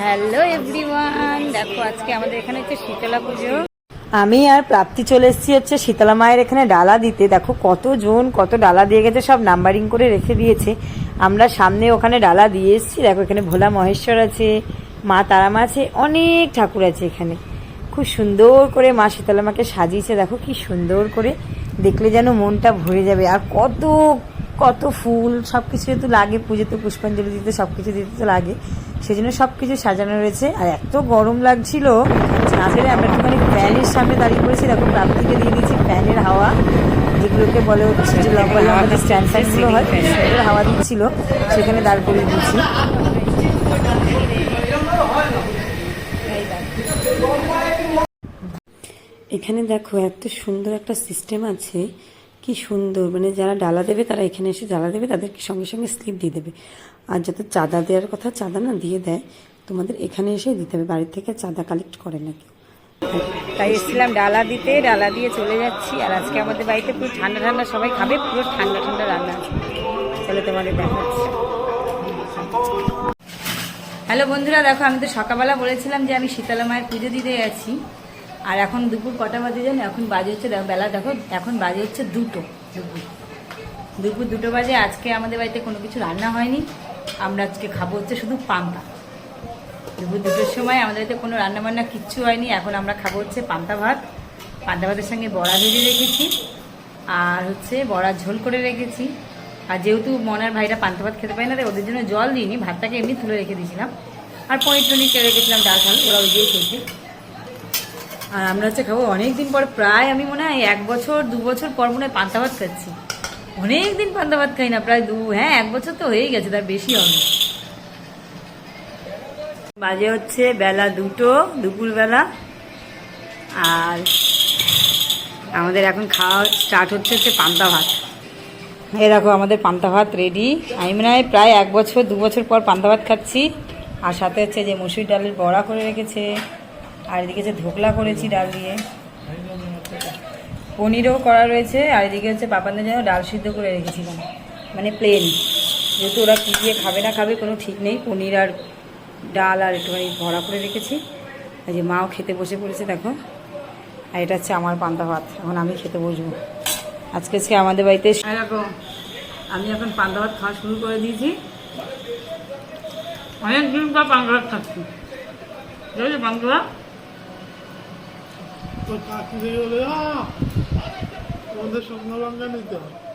Hello everyone দেখো আজকে আমাদের এখানে হচ্ছে শীতলা পুজো। আমি আর প্রাপ্তি চলে এসেছি হচ্ছে শীতলা মায়ের এখানে ডালা দিতে। দেখো কত কতজন, কত ডালা দিয়ে গেছে, সব নাম্বারিং করে রেখে দিয়েছে। আমরা সামনে ওখানে ডালা দিয়ে এসেছি। দেখো এখানে ভোলা মহেশ্বর আছে, মা তারা মা আছে, অনেক ঠাকুর আছে এখানে। খুব সুন্দর করে মা শীতলা মাকে সাজিয়েছে। দেখো কি সুন্দর করে, দেখলে যেন মনটা ভরে যাবে। আর কত কত ফুল সব কিছু যেহেতু লাগে পুজোতে পুষ্পাঞ্জলি দিতে সব কিছু দিতে তো লাগে। সেই জন্য সব কিছু সাজানো রয়েছে। আর এত গরম লাগছিল না আমরা একটুখানি ফ্যানের সামনে দাঁড়িয়ে পড়েছি। দেখো প্রাপ্তিকে দিয়ে দিয়েছি ফ্যানের হাওয়া যেগুলোকে বলে হচ্ছে যে লম্বা লম্বা স্ট্যান্ড ফ্যানগুলো হয় সুন্দর হাওয়া দিচ্ছিল। সেখানে দাঁড় করিয়ে দিয়েছি। এখানে দেখো এত সুন্দর একটা সিস্টেম আছে। কি সুন্দর। মানে যারা ডালা দেবে তারা এখানে এসে ডালা দেবে, তাদেরকে সঙ্গে সঙ্গে স্লিপ দিয়ে দেবে। আর যাতে চাঁদা দেওয়ার কথা, চাঁদা না দিয়ে দেয়, তোমাদের এখানে এসে দিতে হবে। বাড়ির থেকে চাঁদা কালেক্ট করে নাকি? তাই এসেছিলাম ডালা দিতে, ডালা দিয়ে চলে যাচ্ছি। আর আজকে আমাদের বাড়িতে পুরো ঠান্ডা ঠান্ডা, সবাই খাবে, পুরো ঠান্ডা ঠান্ডা রান্না। আছে চলে তোমাদের দেখাচ্ছি। হ্যালো বন্ধুরা, দেখো আমি তো সকালবেলা বলেছিলাম যে আমি শীতলা মায়ের পুজো দিতে যাচ্ছি। আর এখন দুপুর কটা বাজে জানো? এখন বাজে হচ্ছে বেলা দেখো, এখন বাজে হচ্ছে দুটো। দুপুর দুপুর দুটো বাজে, আজকে আমাদের বাড়িতে কোনো কিছু রান্না হয়নি। আমরা আজকে খাব হচ্ছে শুধু পান্তা। দুপুর দুটোর সময় আমাদের বাড়িতে কোনো রান্না বান্না কিচ্ছু হয়নি। এখন আমরা খাব হচ্ছে পান্তা ভাত। পান্তা ভাতের সঙ্গে বড়া ভেজে রেখেছি। আর হচ্ছে বড়ার ঝোল করে রেখেছি। আর যেহেতু মনার ভাইরা পান্তা ভাত খেতে পারে না ওদের জন্য জল দিইনি। ভাতটাকে এমনি তুলে রেখে দিয়েছিলাম। আর পনির টনির রেখেছিলাম, ডাল ফাল ওরা ওই দিয়ে খেয়েছে। আর আমরা হচ্ছে খাব অনেক দিন পর, প্রায় আমি মনে হয় এক বছর, দু বছর পর মনে হয় পান্তা ভাত খাচ্ছি। অনেক দিন পান্তা ভাত খাই না, প্রায় দু হ্যাঁ এক বছর তো হয়েই গেছে, তার বেশি হবে বাজে হচ্ছে বেলা দুটো, দুপুরবেলা। আর আমাদের এখন খাওয়া স্টার্ট হচ্ছে হচ্ছে পান্তা ভাত। এই দেখো, আমাদের পান্তা ভাত রেডি আমি মনে হয় প্রায় এক বছর, দু বছর পর পান্তা ভাত খাচ্ছি। আর সাথে হচ্ছে যে মুসুর ডালের বড়া করে রেখেছে। আর এদিকে হচ্ছে ধোকলা করেছি ডাল দিয়ে। পনিরও করা রয়েছে, আর এদিকে হচ্ছে পাপানদের জন্য ডাল সিদ্ধ করে রেখেছিলাম। মানে প্লেন যেহেতু ওরা কী দিয়ে খাবে না খাবে কোনো ঠিক নেই, পনির আর ডাল আর একটুখানি ভরা করে রেখেছি। এই যে মাও খেতে বসে পড়েছে, দেখো। আর এটা হচ্ছে আমার পান্তা ভাত, এখন আমি খেতে বসবো। আজকে আজকে আমাদের বাড়িতে আমি এখন পান্তা ভাত খাওয়া শুরু করে দিয়েছি। অনেক দিন পর পান্তা ভাত খাচ্ছি। পান্তা ভাত। পাখি থেকে বলে "আহ, তোমাদের স্বপ্ন লঙ্কা নিতে হবে।